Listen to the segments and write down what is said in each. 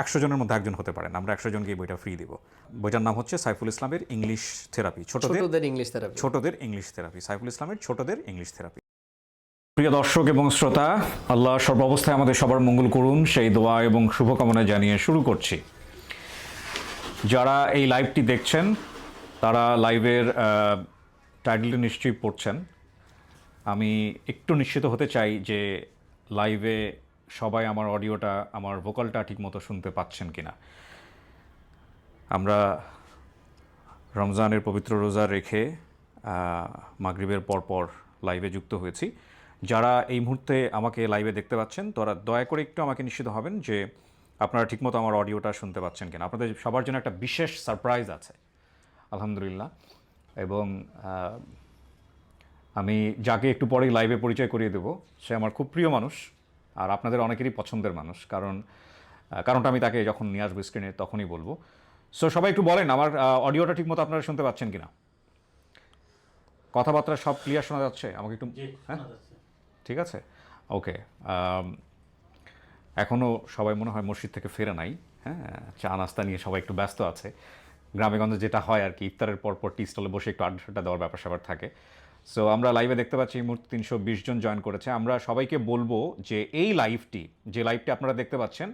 একশো জনের মধ্যে একজন হতে পারেন। আমরা একশো জনকে এই বইটা ফ্রি দিব। বইটার নাম হচ্ছে সাইফুল ইসলামের ইংলিশ থেরাপি ছোটদের ছোটদের ইংলিশ থেরাপি ছোটদের ইংলিশ থেরাপি সাইফুল ইসলামের ছোটদের ইংলিশ থেরাপি প্রিয় দর্শক এবং শ্রোতা আল্লাহ সর্বাবস্থায় আমাদের সবার মঙ্গল করুন সেই দোয়া এবং শুভকামনা জানিয়ে শুরু করছি। যারা এই লাইভটি দেখছেন তারা লাইভের টাইটেলটি নিশ্চয়ই পড়ছেন। আমি একটু নিশ্চিত হতে চাই যে লাইভে সবাই আমার অডিওটা, আমার ভোকালটা ঠিকমতো শুনতে পাচ্ছেন কিনা। আমরা রমজানের পবিত্র রোজা রেখে মাগরিবের পরপর লাইভে যুক্ত হয়েছি। যারা এই মুহূর্তে আমাকে লাইভে দেখতে পাচ্ছেন, তারা দয়া করে একটু আমাকে নিশ্চিত হবেন যে আপনারা ঠিকমতো আমার অডিওটা শুনতে পাচ্ছেন কিনা। আপনাদের সবার জন্য একটা বিশেষ সারপ্রাইজ আছে, আলহামদুলিল্লাহ। এবং আমি যাকে একটু পরেই লাইভে পরিচয় করিয়ে দেবো, সে আমার খুব প্রিয় মানুষ আর আপনাদের অনেকেরই পছন্দের মানুষ কারণ কারণটা আমি তাকে যখন নিয়ে আসব স্ক্রিনে তখনই বলব। সো সবাই একটু বলেন আমার অডিওটা ঠিকমতো আপনারা শুনতে পাচ্ছেন কিনা? কথাবার্তা সব ক্লিয়ার শোনা যাচ্ছে? আমাকে একটু হ্যাঁ? ঠিক আছে? ওকে এখনও সবাই মনে হয় মসজিদ থেকে ফেরে নাই হ্যাঁ? চা নাস্তা নিয়ে সবাই একটু ব্যস্ত আছে। গ্রামেগঞ্জে যেটা হয় আর কি ইফতারের পর পর টি স্টলে বসে একটু আড্ডাটা দেওয়ার ব্যাপার স্যাপার থাকে। সো আমরা লাইভে দেখতে পাচ্ছি এই মুহূর্তে তিনশো বিশ জন জয়েন করেছে। আমরা সবাইকে বলব যে এই লাইভটি যে লাইভটি আপনারা দেখতে পাচ্ছেন,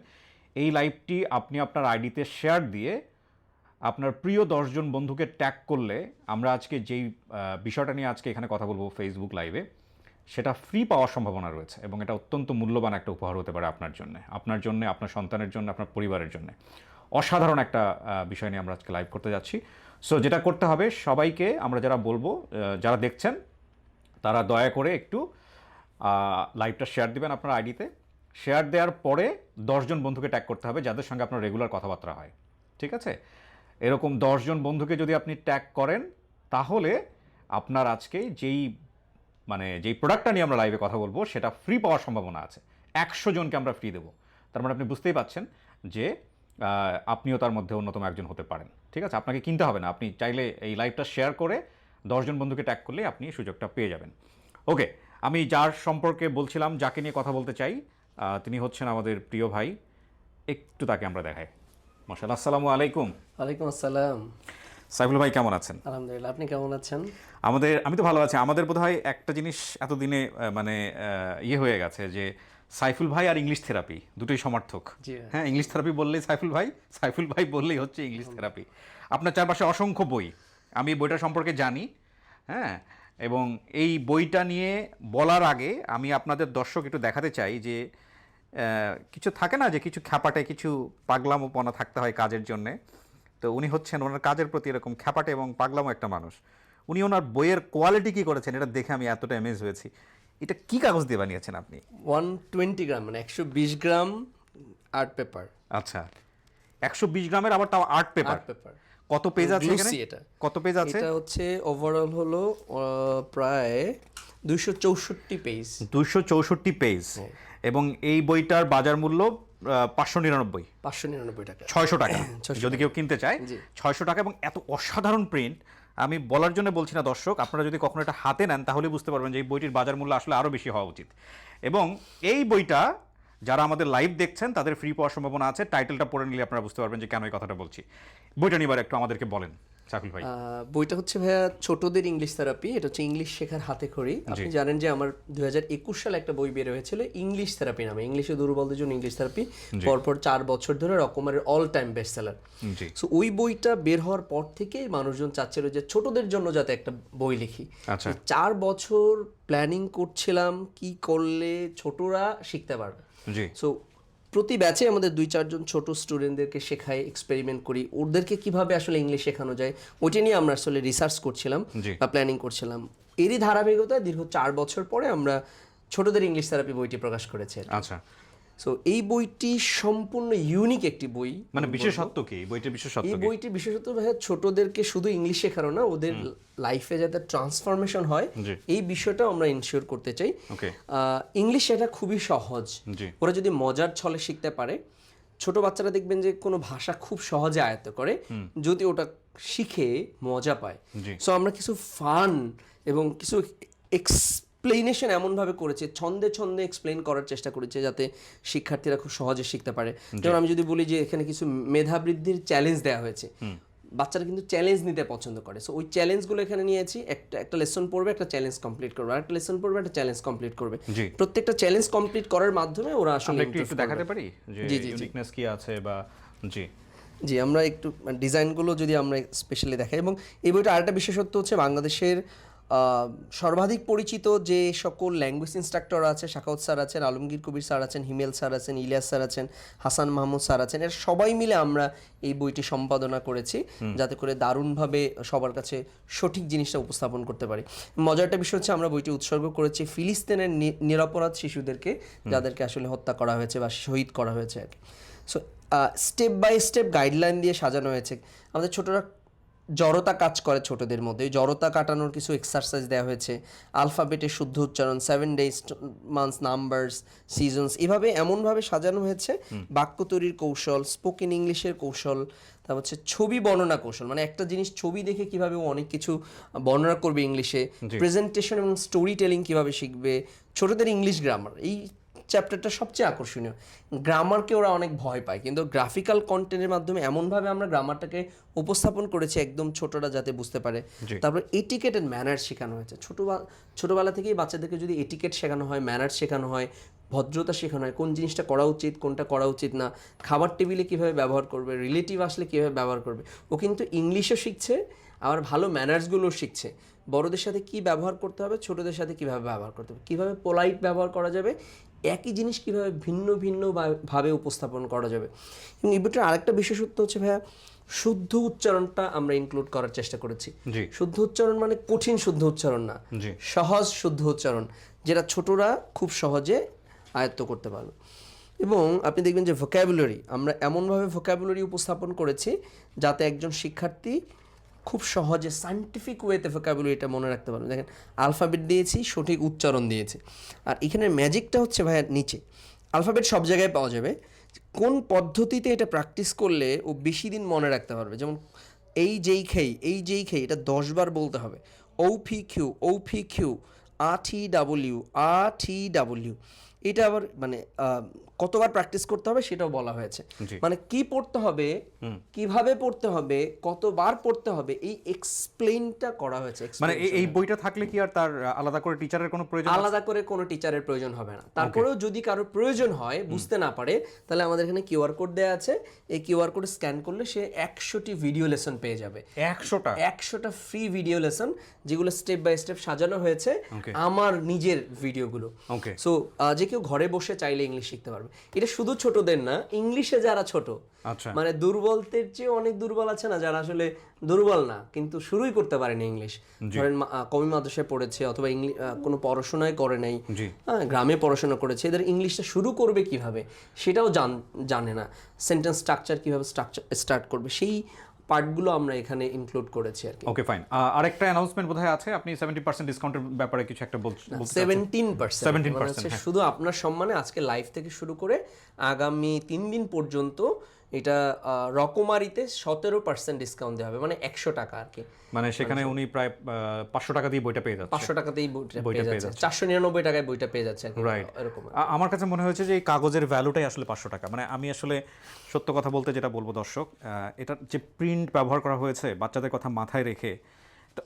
এই লাইভটি আপনি আপনার আইডিতে শেয়ার দিয়ে আপনার প্রিয় দশজন বন্ধুকে ট্যাগ করলে আমরা আজকে যেই বিষয়টা নিয়ে আজকে এখানে কথা বলব ফেসবুক লাইভে সেটা ফ্রি পাওয়ার সম্ভাবনা রয়েছে এবং এটা অত্যন্ত মূল্যবান একটা উপহার হতে পারে আপনার জন্য আপনার জন্য, আপনার সন্তানের জন্য, আপনার পরিবারের জন্য। অসাধারণ একটা বিষয় নিয়ে আমরা আজকে লাইভ করতে যাচ্ছি। সো যেটা করতে হবে, সবাইকে আমরা যারা বলব যারা দেখছেন, তারা দয়া করে একটু লাইভটা শেয়ার দিবেন আপনার আইডিতে শেয়ার দেওয়ার পরে দশজন বন্ধুকে ট্যাগ করতে হবে, যাদের সঙ্গে আপনার রেগুলার কথাবার্তা হয়। ঠিক আছে? এরকম দশজন বন্ধুকে যদি আপনি ট্যাগ করেন, তাহলে আপনার আজকে যেই মানে যেই প্রোডাক্টটা নিয়ে আমরা লাইভে কথা বলব, সেটা ফ্রি পাওয়ার সম্ভাবনা আছে। একশো জনকে আমরা ফ্রি দেবো। তার মানে আপনি বুঝতেই পাচ্ছেন যে আপনিও তার মধ্যে অন্যতম একজন হতে পারেন। ঠিক আছে? আপনাকে কিনতে হবে না। আপনি চাইলে এই লাইভটা শেয়ার করে দশজন বন্ধুকে ট্যাগ করলে আপনি সুযোগটা পেয়ে যাবেন। ওকে আমি যার সম্পর্কে বলছিলাম যাকে নিয়ে কথা বলতে চাই তিনি হচ্ছেন আমাদের প্রিয় ভাই। একটু তাকে আমরা দেখাই। মাসাল আসসালামু আলাইকুম। ওয়ালাইকুম আসসালাম। সাইফুল ভাই কেমন আছেন? আলহামদুলিল্লাহ। আপনি কেমন আছেন? আমাদের আমি তো ভালো আছি। আমাদের বোধহয় একটা জিনিস এতদিনে মানে ইয়ে হয়ে গেছে যে সাইফুল ভাই আর ইংলিশ থেরাপি দুটোই সমর্থক। হ্যাঁ ইংলিশ থেরাপি বললেই সাইফুল ভাই সাইফুল ভাই বললেই হচ্ছে ইংলিশ থেরাপি। আপনার চারপাশে অসংখ্য বই। আমি বইটা সম্পর্কে জানি হ্যাঁ এবং এই বইটা নিয়ে বলার আগে আমি আপনাদের দর্শক একটু দেখাতে চাই যে কিছু থাকে না যে কিছু খ্যাপাটে কিছু পাগলামোপনা থাকতে হয় কাজের জন্যে। তো উনি হচ্ছেন ওনার কাজের প্রতি এরকম খ্যাপাটে এবং পাগলামো একটা মানুষ। উনি ওনার বইয়ের কোয়ালিটি কি করেছেন এটা দেখে আমি এতটা এমেজ হয়েছি। এটা কি কাগজ দিয়ে বানিয়েছেন আপনি? ওয়ান টোয়েন্টি গ্রাম মানে একশো বিশ গ্রাম আর্ট পেপার আচ্ছা। একশো বিশ গ্রামের আবার তাও আর্ট পেপার আর্ট পেপার কত পেজ আছে এখানে? এটা। কত পেজ আছে? এটা হচ্ছে ওভারঅল হলো প্রায় দুইশো চৌষট্টি পেজ দুইশো চৌষট্টি পেজ এবং এই বইটার বাজার মূল্য পাঁচশো নিরানব্বই। পাঁচশো নিরানব্বই টাকা। ছয়শো টাকা। যদি কেউ কিনতে চায়। ছয়শো টাকা এবং এত অসাধারণ প্রিন্ট আমি বলার জন্য বলছি না, দর্শক, আপনারা যদি কখনো এটা হাতে নেন, তাহলে বুঝতে পারবেন যে এই বইটির বাজার মূল্য আসলে আরও বেশি হওয়া উচিত। এবং এই বইটা যারা আমাদের লাইভ দেখছেন, তাদের ফ্রি পাওয়ার সম্ভাবনা আছে। টাইটেলটা পড়ে নিলে আপনারা বুঝতে পারবেন যে কেন এই কথাটা বলছি। বইটা নিয়ে এবার একটু আমাদেরকে বলেন। ভাই বইটা হচ্ছে ভাইয়া ছোটদের ইংলিশ থেরাপি এটা হচ্ছে ইংলিশ শেখার হাতে খড়ি। আপনি জানেন যে আমার দুই হাজার একুশ সালে একটা বই বের হয়েছিল ইংলিশ থেরাপি নামে ইংলিশে দুর্বলদের জন্য ইংলিশ থেরাপি পরপর চার বছর ধরে রকমারের all time best seller so ওই বইটা বের হওয়ার পর থেকে মানুষজন চাচ্ছিল যে ছোটদের জন্য যাতে একটা বই লিখি। আচ্ছা। চার বছর প্ল্যানিং করছিলাম কি করলে ছোটরা শিখতে পারবে। সো প্রতি ব্যাচে আমাদের দুই চারজন ছোট স্টুডেন্টদেরকে শেখাই এক্সপেরিমেন্ট করি। ওদেরকে কীভাবে আসলে ইংলিশ শেখানো যায় ওইটা নিয়ে আমরা আসলে রিসার্চ করছিলাম বা প্ল্যানিং করছিলাম। এরই ধারাবাহিকতায় দীর্ঘ চার বছর পরে আমরা ছোটদের ইংলিশ থেরাপি বইটি প্রকাশ করেছে আচ্ছা। সো এই বইটি সম্পূর্ণ ইউনিক একটি বই। মানে বিশেষত্ব কি? বইটির বিশেষত্ব এই কি? বইটি বিশেষত ভাইয়া ছোটদেরকে শুধু ইংলিশ শেখানো না ওদের লাইফে যাতে ট্রান্সফরমেশন হয় এই বিষয়টা আমরা ইনশিওর করতে চাই। ইংলিশ এটা খুবই সহজ। ওরা যদি মজার ছলে শিখতে পারে ছোট বাচ্চারা দেখবেন যে কোনো ভাষা খুব সহজে আয়ত্ত করে যদি ওটা শিখে মজা পায়। সো আমরা কিছু ফান এবং কিছু এক্স এক্সপ্লেনেশন এমনভাবে করেছে ছন্দে ছন্দে এক্সপ্লেন করার চেষ্টা করেছে যাতে শিক্ষার্থীরা খুব সহজে শিখতে পারে। যেমন আমি যদি বলি যে এখানে কিছু মেধা বৃদ্ধির চ্যালেঞ্জ দেওয়া হয়েছে বাচ্চারা কিন্তু চ্যালেঞ্জ নিতে পছন্দ করে। সো ওই চ্যালেঞ্জগুলো এখানে নিয়েছি একটা একটা লেসন পড়বে একটা চ্যালেঞ্জ কমপ্লিট করবে আর একটা লেসন পড়বে একটা চ্যালেঞ্জ কমপ্লিট করবে। প্রত্যেকটা চ্যালেঞ্জ কমপ্লিট করার মাধ্যমে ওরা আসলে একটু দেখাতে পারি যে। ইউনিকনেস কি আছে বা জি। জি আমরা একটু ডিজাইনগুলো যদি আমরা স্পেশালি দেখাই এবং এই বইটা আরেকটা বিশেষত্ব হচ্ছে বাংলাদেশের সর্বাধিক পরিচিত যে সকল ল্যাঙ্গুয়েজ ইনস্ট্রাক্টর আছে শাখাউত স্যার আছেন আলমগীর কবির স্যার আছেন হিমেল স্যার আছেন ইলিয়াস স্যার আছেন হাসান মাহমুদ স্যার আছেন এর সবাই মিলে আমরা এই বইটি সম্পাদনা করেছি যাতে করে দারুণভাবে সবার কাছে সঠিক জিনিসটা উপস্থাপন করতে পারি। মজার একটা বিষয় হচ্ছে আমরা বইটি উৎসর্গ করেছি ফিলিস্তিনের নিরপরাধ শিশুদেরকে যাদেরকে আসলে হত্যা করা হয়েছে বা শহীদ করা হয়েছে আর কি। So step by step guideline দিয়ে সাজানো হয়েছে। আমাদের ছোটরা জড়তা কাজ করে ছোটদের মধ্যে। জড়তা কাটানোর কিছু এক্সারসাইজ দেওয়া হয়েছে। আলফাবেটের শুদ্ধ উচ্চারণ seven days months numbers seasons এভাবে এমনভাবে সাজানো হয়েছে। বাক্য তৈরির কৌশল স্পোকেন ইংলিশের কৌশল তারপর হচ্ছে ছবি বর্ণনা কৌশল। মানে একটা জিনিস ছবি দেখে কীভাবে ও অনেক কিছু বর্ণনা করবে ইংলিশে প্রেজেন্টেশন এবং স্টোরি টেলিং কীভাবে শিখবে। ছোটদের ইংলিশ গ্রামার এই চ্যাপ্টারটা সবচেয়ে আকর্ষণীয়। গ্রামারকে ওরা অনেক ভয় পায় কিন্তু গ্রাফিক্যাল কন্টেন্টের মাধ্যমে এমনভাবে আমরা গ্রামারটাকে উপস্থাপন করেছি একদম ছোটরা যাতে বুঝতে পারে। তারপর এটিকেট অ্যান্ড ম্যানার শেখানো হয়েছে। ছোটো ছোটোবেলা থেকেই বাচ্চাদেরকে যদি এটিকেট শেখানো হয় ম্যানার শেখানো হয় ভদ্রতা শেখানো হয় কোন জিনিসটা করা উচিত কোনটা করা উচিত না খাবার টেবিলে কীভাবে ব্যবহার করবে রিলেটিভ আসলে কীভাবে ব্যবহার করবে ও কিন্তু ইংলিশও শিখছে আবার ভালো ম্যানার্সগুলোও শিখছে। বড়দের সাথে কি ব্যবহার করতে হবে ছোটদের সাথে কীভাবে ব্যবহার করতে হবে কীভাবে পোলাইট ব্যবহার করা যাবে একই জিনিস কীভাবে ভিন্ন ভিন্ন ভাবে উপস্থাপন করা যাবে? এবং এই বইটার আরেকটা বিশেষত্ব হচ্ছে ভাইয়া শুদ্ধ উচ্চারণটা আমরা ইনক্লুড করার চেষ্টা করেছি। শুদ্ধ উচ্চারণ মানে কঠিন শুদ্ধ উচ্চারণ না। সহজ শুদ্ধ উচ্চারণ যেটা ছোটরা খুব সহজে আয়ত্ত করতে পারবে। এবং আপনি দেখবেন যে ভোক্যাবুলারি আমরা এমনভাবে ভোক্যাবুলারি উপস্থাপন করেছি যাতে একজন শিক্ষার্থী খুব সহজে সায়েন্টিফিক ওয়েতে ভোক্যাবুলারিটা মনে রাখতে পারবে দেখেন আলফাবেট দিয়েছি, সঠিক উচ্চারণ দিয়েছি। আর এখানে ম্যাজিকটা হচ্ছে ভাইয়া নিচে। আলফাবেট সব জায়গায় পাওয়া যাবে। কোন পদ্ধতিতে এটা প্র্যাকটিস করলে ও বেশি দিন মনে রাখতে পারবে? যেমন, এই যেই খেই, এই যেই খেই, এটা দশবার বলতে হবে। ও ফি, কিউ ও ফি, Q, R, T, W, R, T, W. এটা আবার মানে কতবার প্র্যাকটিস করতে হবে সেটাও বলা হয়েছে। মানে কি পড়তে হবে কীভাবে পড়তে হবে কতবার পড়তে হবে এই এক্সপ্লেইনটা করা হয়েছে মানে এই- বইটা থাকলে কি আর তার আলাদা করে টিচারের কোনো প্রয়োজন আলাদা করে কোনো টিচারের প্রয়োজন হবে না। তারপরেও যদি কারও প্রয়োজন হয় বুঝতে না পারে তাহলে আমাদের এখানে কিউআর কোড দেওয়া আছে। এই কিউআর কোড স্ক্যান করলে সে একশোটি ভিডিও লেসন পেয়ে যাবে। একশোটা? একশোটা ফ্রি ভিডিও লেসন যেগুলো স্টেপ বাই স্টেপ সাজানো হয়েছে আমার নিজের ভিডিওগুলো ওকে সো যে কেউ ঘরে বসে চাইলে ইংলিশ শিখতে পারবে। এটা শুধু ছোটদের না ইংলিশে যারা ছোট আচ্ছা। মানে দুর্বলদের চেয়ে অনেক দুর্বল আছে না যারা আসলে দুর্বল না কিন্তু শুরুই করতে পারেনি ইংলিশ ধরেন কমি মাদ্রাসায় পড়েছে অথবা ইংলিশ কোনো পড়াশোনায় করে নাই হ্যাঁ গ্রামে পড়াশোনা করেছে এদের ইংলিশটা শুরু করবে কীভাবে? সেটাও জান জানে না। সেন্টেন্স স্ট্রাকচার কীভাবে স্ট্রাকচার স্টার্ট করবে? সেই পার্টগুলো আমরা এখানে ইনক্লুড করেছি আর কি ওকে ফাইন আরেকটা অ্যানাউন্সমেন্ট বোধহয় আছে আপনি সেভেন্টি পার্সেন্ট ডিসকাউন্টের ব্যাপারে কিছু একটা বল- বলতে চাচ্ছেন। সেভেন্টিন পার্সেন্ট 17% হ্যাঁ। শুধু আপনার সম্মানে আজকে লাইভ থেকে শুরু করে আগামী তিন দিন পর্যন্ত এটা রকমারিতে সতেরো পার্সেন্ট ডিসকাউন্ট দেওয়া হবে মানে একশো টাকা আর কি। মানে সেখানে উনি প্রায় পাঁচশো টাকা দিয়ে বইটা পেয়ে যাচ্ছে। পাঁচশো টাকাতেই বইটা বইটা পেয়ে যাচ্ছে। চারশো নিরানব্বই টাকায় বইটা পেয়ে যাচ্ছে। Right. এরকম আমার কাছে মনে হয়েছে যে এই কাগজের ভ্যালুটাই আসলে পাঁচশো টাকা। মানে আমি আসলে সত্য কথা বলতে যেটা বলব দর্শক এটার যে প্রিন্ট ব্যবহার করা হয়েছে বাচ্চাদের কথা মাথায় রেখে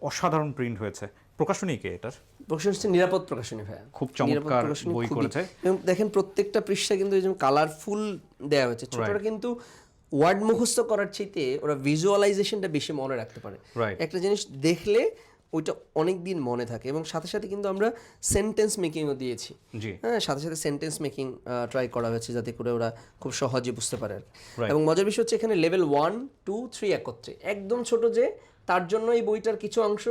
অসাধারণ প্রিন্ট হয়েছে। প্রকাশনী কে এটার? প্রকাশন হচ্ছে নিরাপদ প্রকাশনী ভাইয়া। খুব চমৎকার বই করেছে। এবং দেখেন প্রত্যেকটা পৃষ্ঠা কিন্তু এই কালারফুল দেওয়া হয়েছে। ছোটরা কিন্তু ওয়ার্ড মুখস্থ করার চাইতে ওরা ভিজুয়ালাইজেশনটা বেশি মনে রাখতে পারে। একটা জিনিস দেখলে ওইটা অনেক দিন মনে থাকে এবং সাথে সাথে কিন্তু আমরা সেন্টেন্স মেকিংও দিয়েছি। হ্যাঁ সাথে সাথে সেন্টেন্স মেকিং ট্রাই করা হয়েছে যাতে করে ওরা খুব সহজে বুঝতে পারে। এবং মজার বিষয় হচ্ছে এখানে লেভেল ওয়ান টু থ্রি একত্রে। একদম ছোট যে তার জন্য এই বইটার কিছু অংশ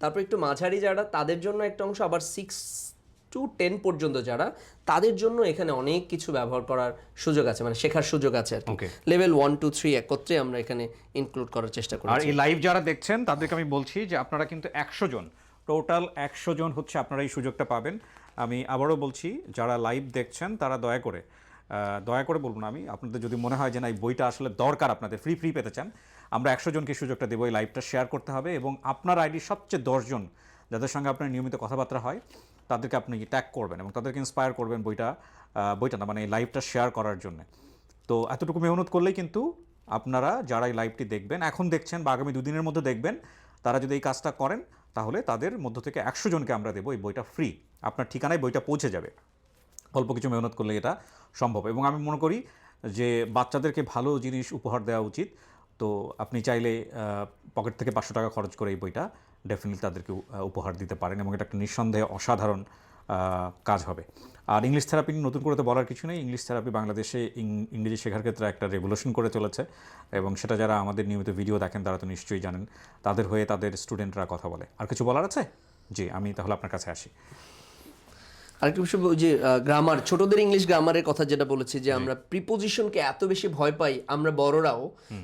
তারপর একটু মাঝারি যারা তাদের জন্য একটা অংশ আবার সিক্স টু টেন পর্যন্ত যারা তাদের জন্য এখানে অনেক কিছু ব্যবহার করার সুযোগ আছে মানে শেখার সুযোগ আছে আর. লেভেল ওয়ান টু থ্রি একত্রে আমরা এখানে ইনক্লুড করার চেষ্টা করি আর এই লাইভ যারা দেখছেন তাদেরকে আমি বলছি যে আপনারা কিন্তু একশো জন টোটাল একশো জন হচ্ছে আপনারা এই সুযোগটা পাবেন। আমি আবারও বলছি যারা লাইভ দেখছেন তারা দয়া করে দয়া করে বলব না আমি আপনাদের যদি মনে হয় যে না এই বইটা আসলে দরকার আপনাদের ফ্রি ফ্রি পেতে চান আমরা একশো জনকে সুযোগটা দেবো এই লাইভটা শেয়ার করতে হবে এবং আপনার আইডি সবচেয়ে দশজন যাদের সঙ্গে আপনার নিয়মিত কথাবার্তা হয় তাদেরকে আপনি ট্যাগ করবেন এবং তাদেরকে ইন্সপায়ার করবেন বইটা বইটা না মানে এই লাইভটা শেয়ার করার জন্য। তো এতটুকু মেহনত করলেই কিন্তু আপনারা যারা এই লাইভটি দেখবেন, এখন দেখছেন বা আগামী দুদিনের মধ্যে দেখবেন, তারা যদি এই কাজটা করেন, তাহলে তাদের মধ্য থেকে একশো জনকে আমরা দেবো এই বইটা ফ্রি আপনার ঠিকানায় বইটা পৌঁছে যাবে। অল্প কিছু মেহনত করলে এটা সম্ভব। এবং আমি মনে করি যে বাচ্চাদেরকে ভালো জিনিস উপহার দেওয়া উচিত। তো আপনি চাইলে পকেট থেকে পাঁচশো টাকা খরচ করে এই বইটা ডেফিনেটলি তাদেরকে উপহার দিতে পারেন এবং এটা একটা নিঃসন্দেহে অসাধারণ কাজ হবে। আর ইংলিশ থেরাপি নিয়ে নতুন করে তো বলার কিছু নেই। ইংলিশ থেরাপি বাংলাদেশে ইংরেজি শেখার ক্ষেত্রে একটা রেভলিউশন করে চলেছে এবং সেটা যারা আমাদের নিয়মিত ভিডিও দেখেন তারা তো নিশ্চয়ই জানেন। তাদের হয়ে তাদের স্টুডেন্টরা কথা বলে। আর কিছু বলার আছে? জি, আমি তাহলে আপনার কাছে আসি। আরেকটা বিষয় যে গ্রামার ছোটদের ইংলিশ গ্রামারের কথা যেটা বলেছি যে আমরা প্রিপোজিশনকে এত বেশি ভয় পাই আমরা বড়রাও।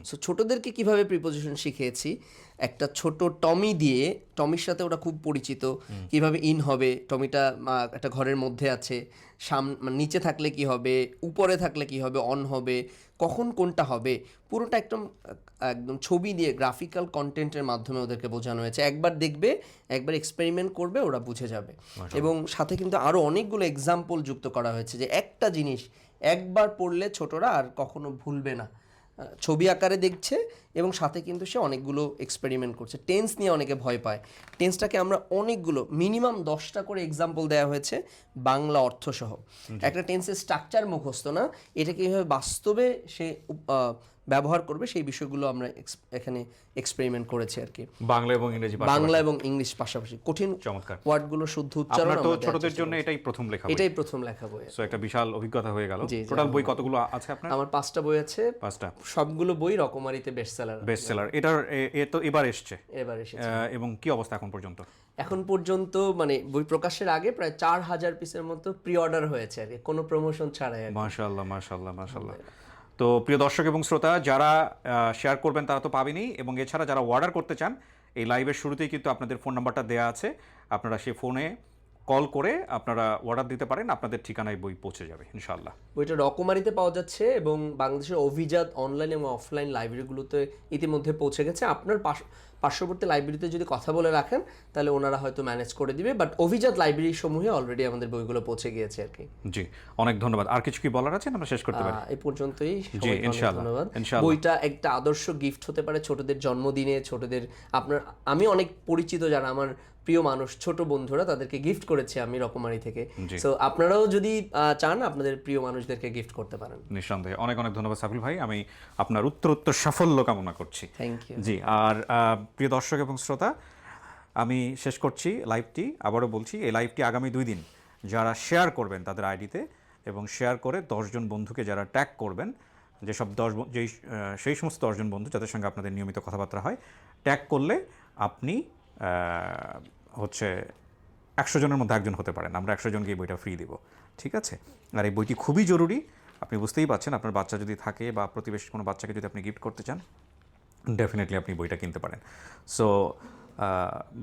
সো ছোটদেরকে কীভাবে প্রিপোজিশন শিখিয়েছি? একটা ছোট টমি দিয়ে টমির সাথে ওরা খুব পরিচিত। কীভাবে ইন হবে? টমিটা একটা ঘরের মধ্যে আছে। সাম মানে নিচে থাকলে কি হবে? উপরে থাকলে কি হবে? অন হবে। কখন কোনটা হবে? পুরোটা একদম একদম ছবি দিয়ে গ্রাফিক্যাল কন্টেন্টের মাধ্যমে ওদেরকে বোঝানো হয়েছে। একবার দেখবে একবার এক্সপেরিমেন্ট করবে ওরা বুঝে যাবে। এবং সাথে কিন্তু আরও অনেকগুলো এক্সাম্পল যুক্ত করা হয়েছে যে একটা জিনিস একবার পড়লে ছোটরা আর কখনো ভুলবে না। ছবি আকারে দেখছে এবং সাথে কিন্তু সে অনেকগুলো এক্সপেরিমেন্ট করছে। টেন্স নিয়ে অনেকে ভয় পায়। টেন্সটাকে আমরা অনেকগুলো মিনিমাম দশটা করে এক্সাম্পল দেওয়া হয়েছে বাংলা অর্থসহ। একটা টেন্সের স্ট্রাকচার মুখস্থ না এটা কীভাবে বাস্তবে সে ব্যবহার করবে সেই বিষয়গুলো আমরা এখানে এক্সপেরিমেন্ট করেছি আর কি বাংলা এবং ইংরেজি বাংলা এবং ইংলিশ পাশাপাশি। কঠিন চমৎকার। ওয়ার্ডগুলো শুদ্ধ উচ্চারণ তো ছোটদের জন্য এটাই প্রথম লেখা এটাই প্রথম লেখা বই। সো একটা বিশাল অভিজ্ঞতা হয়ে গেল। টোটাল বই কতগুলো আছে আপনার? আমার পাঁচটা বই আছে। পাঁচটা। সবগুলো বই রকমারিতে বেস্ট সেলার বেস্ট সেলার এটার এ- তো এবার এসছে। এবার এসেছে। এবং কি অবস্থা এখন পর্যন্ত? এখন পর্যন্ত মানে বই প্রকাশের আগে প্রায় চার হাজার পিসের মতো প্রি অর্ডার হয়েছে আর কি। কোনো প্রমোশন ছাড়াই। মাশাআল্লাহ মাশাআল্লাহ মাশাআল্লাহ। তো প্রিয় দর্শক এবং শ্রোতা যারা শেয়ার করবেন তারা তো পাবেনই। এবং এছাড়া যারা অর্ডার করতে চান এই লাইভের শুরুতেই কিন্তু আপনাদের ফোন নাম্বারটা দেওয়া আছে। আপনারা সেই ফোনে কল করে আপনারা অর্ডার দিতে পারেন আপনাদের ঠিকানায় বই পৌঁছে যাবে ইনশাআল্লাহ। বইটা রকমারিতে পাওয়া যাচ্ছে এবং বাংলাদেশের অভিজাত অনলাইন এবং অফলাইন লাইব্রেরিগুলোতে ইতিমধ্যে পৌঁছে গেছে। আপনার পার্শ্ববর্তী লাইব্রেরিতে যদি কথা বলে রাখেন তাহলে ওনারা হয়তো ম্যানেজ করে দিবে বাট অভিজাত লাইব্রেরি সমূহে অলরেডি আমাদের বইগুলো পৌঁছে গিয়েছে আর কি। জি অনেক ধন্যবাদ। আর কিছু কি বলার আছে? আমরা শেষ করতে পারি। এই পর্যন্তই। জি ধন্যবাদ। ইনশাআল্লাহ। বইটা একটা আদর্শ গিফট হতে পারে ছোটদের জন্মদিনে ছোটদের আপনার আমি অনেক পরিচিত যারা আমার প্রিয় মানুষ ছোট বন্ধুরা তাদেরকে গিফট করেছি আমি রকমারি থেকে। সো আপনারাও যদি চান আপনাদের প্রিয় মানুষদেরকে গিফট করতে পারেন। নিঃসন্দেহে। অনেক অনেক ধন্যবাদ সাফিল ভাই। আমি আপনার উত্তর উত্তর সাফল্য কামনা করছি। থ্যাংক ইউ জি আর প্রিয় দর্শক এবং শ্রোতা আমি শেষ করছি লাইভটি আবারও বলছি এই লাইভটি আগামী দুই দিন যারা শেয়ার করবেন তাদের আইডিতে এবং শেয়ার করে দশজন বন্ধুকে যারা ট্যাগ করবেন যেসব দশ যেই সেই সমস্ত দশজন বন্ধু যাদের সঙ্গে আপনাদের নিয়মিত কথাবার্তা হয় ট্যাগ করলে আপনি হচ্ছে একশো জনের মধ্যে একজন হতে পারেন আমরা একশো জনকে এই বইটা ফ্রি দিব ঠিক আছে? আর এই বইটি খুবই জরুরি আপনি বুঝতেই পারছেন আপনার বাচ্চা যদি থাকে বা প্রতিবেশী কোনো বাচ্চাকে যদি আপনি গিফট করতে চান ডেফিনেটলি আপনি বইটা কিনতে পারেন। সো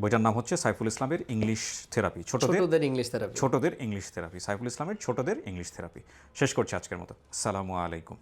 বইটার নাম হচ্ছে সাইফুল ইসলামের ইংলিশ থেরাপি ছোটদের ছোটদের ইংলিশ থেরাপি ছোটদের ইংলিশ থেরাপি সাইফুল ইসলামের ছোটদের ইংলিশ থেরাপি শেষ করছি আজকের মতো। আসসালামু আলাইকুম।